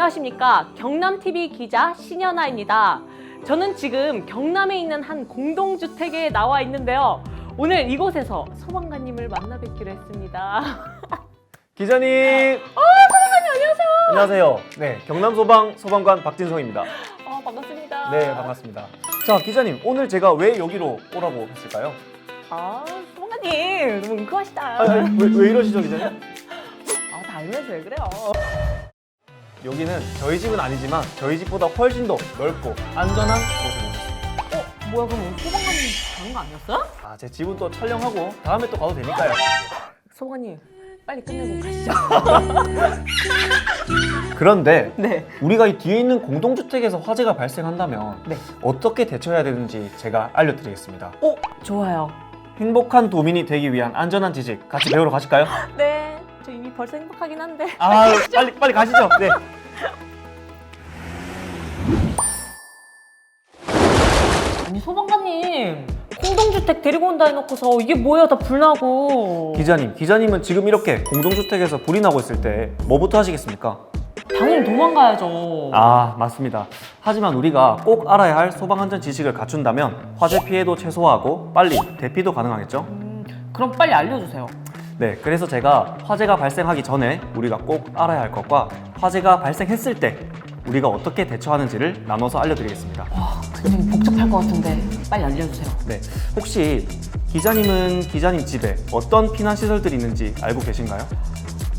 안녕하십니까. 경남TV 기자 신현아입니다. 저는 지금 경남에 있는 한 공동주택에 나와 있는데요. 오늘 이곳에서 소방관님을 만나 뵙기로 했습니다. 기자님. 어, 안녕하세요. 안녕하세요. 네, 경남 소방 소방관 박진성입니다. 어, 반갑습니다. 네, 반갑습니다. 자, 기자님, 오늘 제가 왜 여기로 오라고 했을까요? 아, 소방관님 너무 은큼하시다. 아, 아니, 왜, 왜 이러시죠, 기자님? 아, 다 알면서 왜 그래요? 여기는 저희 집은 아니지만 저희 집보다 훨씬 더 넓고 안전한 곳에 있습니다. 어, 뭐야 그럼 오늘 소방관님 가는 거 아니었어요? 아, 제 집은 또 촬영하고 다음에 또 가도 되니까요. 소방관님 빨리 끝내고 가시죠. 그런데 네. 우리가 이 뒤에 있는 공동주택에서 화재가 발생한다면 네. 어떻게 대처해야 되는지 제가 알려드리겠습니다. 오, 좋아요. 행복한 도민이 되기 위한 안전한 지식 같이 배우러 가실까요? 네. 저 이미 벌써 행복하긴 한데. 아, 빨리 빨리 가시죠. 네. 아니 소방관님 공동주택 데리고 온다 해놓고서 이게 뭐야 다 불나고 기자님, 기자님은 지금 이렇게 공동주택에서 불이 나고 있을 때 뭐부터 하시겠습니까? 당연히 도망가야죠 아, 맞습니다. 하지만 우리가 꼭 알아야 할 소방 안전 지식을 갖춘다면 화재 피해도 최소화하고 빨리 대피도 가능하겠죠? 음, 그럼 빨리 알려주세요 네, 그래서 제가 화재가 발생하기 전에 우리가 꼭 알아야 할 것과 화재가 발생했을 때 우리가 어떻게 대처하는지를 나눠서 알려드리겠습니다. 와 굉장히 복잡할 것 같은데 빨리 알려주세요 네, 혹시 기자님은 기자님 집에 어떤 피난 시설들이 있는지 알고 계신가요?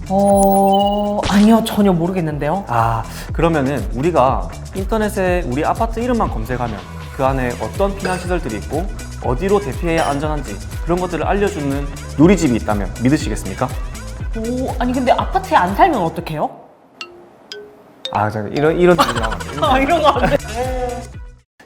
어... 아니요 전혀 모르겠는데요 아, 그러면은 우리가 인터넷에 우리 아파트 이름만 검색하면 그 안에 어떤 피난 시설들이 있고 어디로 대피해야 안전한지 그런 것들을 알려주는 누리집이 있다면 믿으시겠습니까? 오 아니 근데 아파트에 안 살면 어떡해요? 아, 자, 이런 이런 안. 아 이런 거 안 돼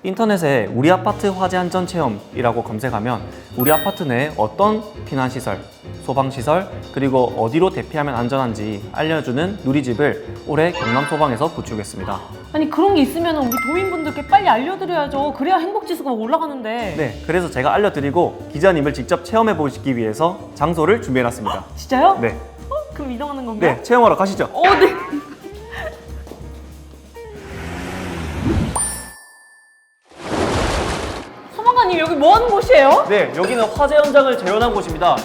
인터넷에 우리 아파트 화재 안전 체험이라고 검색하면 우리 아파트 내에 어떤 피난 시설, 소방 시설, 그리고 어디로 대피하면 안전한지 알려주는 누리집을 올해 경남 소방에서 구축했습니다. 아니 그런 게 있으면 우리 도민분들께 빨리 알려드려야죠 그래야 행복지수가 올라가는데 네, 그래서 제가 알려드리고 기자님을 직접 체험해 보시기 위해서 장소를 준비해놨습니다. 진짜요? 네, 어? 그럼 이동하는 건가요? 네, 체험하러 가시죠. 어, 네. 소방관님 여기 뭐 하는 곳이에요? 네, 여기는 화재 현장을 재현한 곳입니다.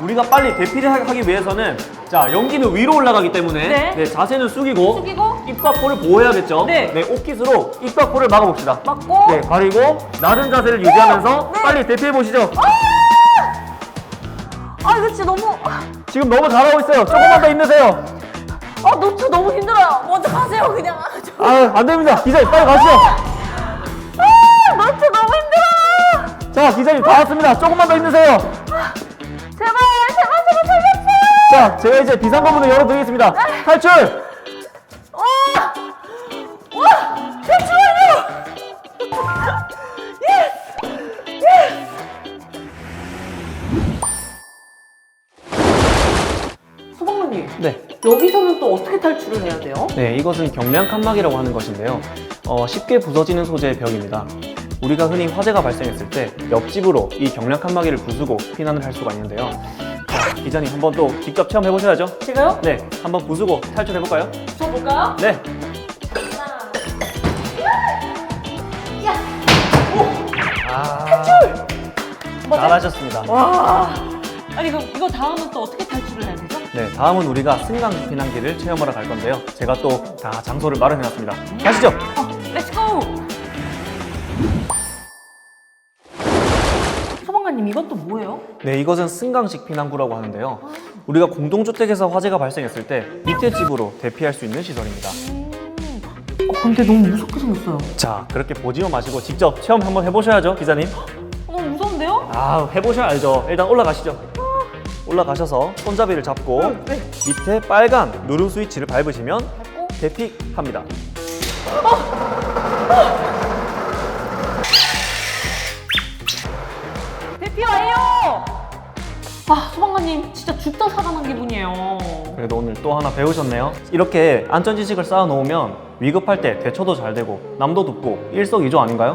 우리가 빨리 대피를 하- 하기 위해서는 자 연기는 위로 올라가기 때문에 네. 자세는 숙이고, 숙이고 입과 코를 보호해야겠죠. 네. 옷깃으로 입과 코를 막아봅시다. 맞고 네, 가리고 낮은 자세를 유지하면서 빨리 대피해 보시죠. 아 이거 진짜 너무 지금 너무 잘하고 있어요. 조금만 더 힘내세요. 아 노트 너무 힘들어요 먼저 가세요 그냥 아, 저- 아, 안 됩니다. 기자님 빨리 가시죠. 아, 노트 너무 힘들어 자, 기자님 다 왔습니다. 조금만 더 힘내세요. 제발 제발 제발 살려주세요 자, 제가 이제 비상구문을 열어드리겠습니다. 탈출. 와 잠시만요 예스 소방관님 네. 여기서는 또 어떻게 탈출을 해야 돼요? 네, 이것은 경량 칸막이라고 하는 것인데요. 어, 쉽게 부서지는 소재의 벽입니다. 우리가 흔히 화재가 발생했을 때 옆집으로 이 경량 칸막이를 부수고 피난을 할 수가 있는데요. 자, 기자님 한번 또 직접 체험해 보셔야죠. 제가요? 네, 한번 부수고 탈출해 볼까요? 붙여볼까요? 네. 아, 탈출! 잘하셨습니다. 와 아니 그럼 이거 다음은 또 어떻게 탈출을 해야 되죠? 네, 다음은 우리가 승강 피난기를 체험하러 갈 건데요. 제가 또 다 장소를 마련해 놨습니다. 가시죠. 어, 렛츠고! 이건 또 뭐예요? 네, 이것은 승강식 피난구라고 하는데요. 우리가 공동주택에서 화재가 발생했을 때 밑에 집으로 대피할 수 있는 시설입니다. 어, 근데 너무 무섭게 생겼어요 자, 그렇게 보지만 마시고 직접 체험 한번 해보셔야죠, 기자님. 어, 너무 무서운데요? 아, 해보셔야 알죠. 일단 올라가시죠. 올라가셔서 손잡이를 잡고 네. 밑에 빨간 누름 스위치를 밟으시면 밟고 대피합니다. 대 또 하나 배우셨네요. 이렇게 안전 지식을 쌓아 놓으면 위급할 때 대처도 잘 되고 남도 돕고 일석이조 아닌가요?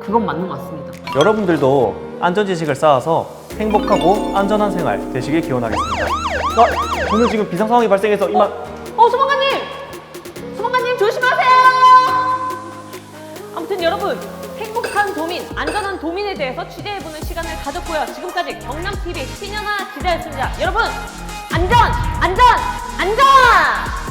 그건 맞는 것 같습니다 여러분들도 안전 지식을 쌓아서 행복하고 안전한 생활 되시길 기원하겠습니다. 아, 저는 지금 비상 상황이 발생해서 이만 어 소방관님! 소방관님 조심하세요. 아무튼 여러분 행복한 도민, 안전한 도민에 대해서 취재해보는 시간을 가졌고요. 지금까지 경남TV 신현아 기자였습니다. 여러분 안전, 안전, 안전!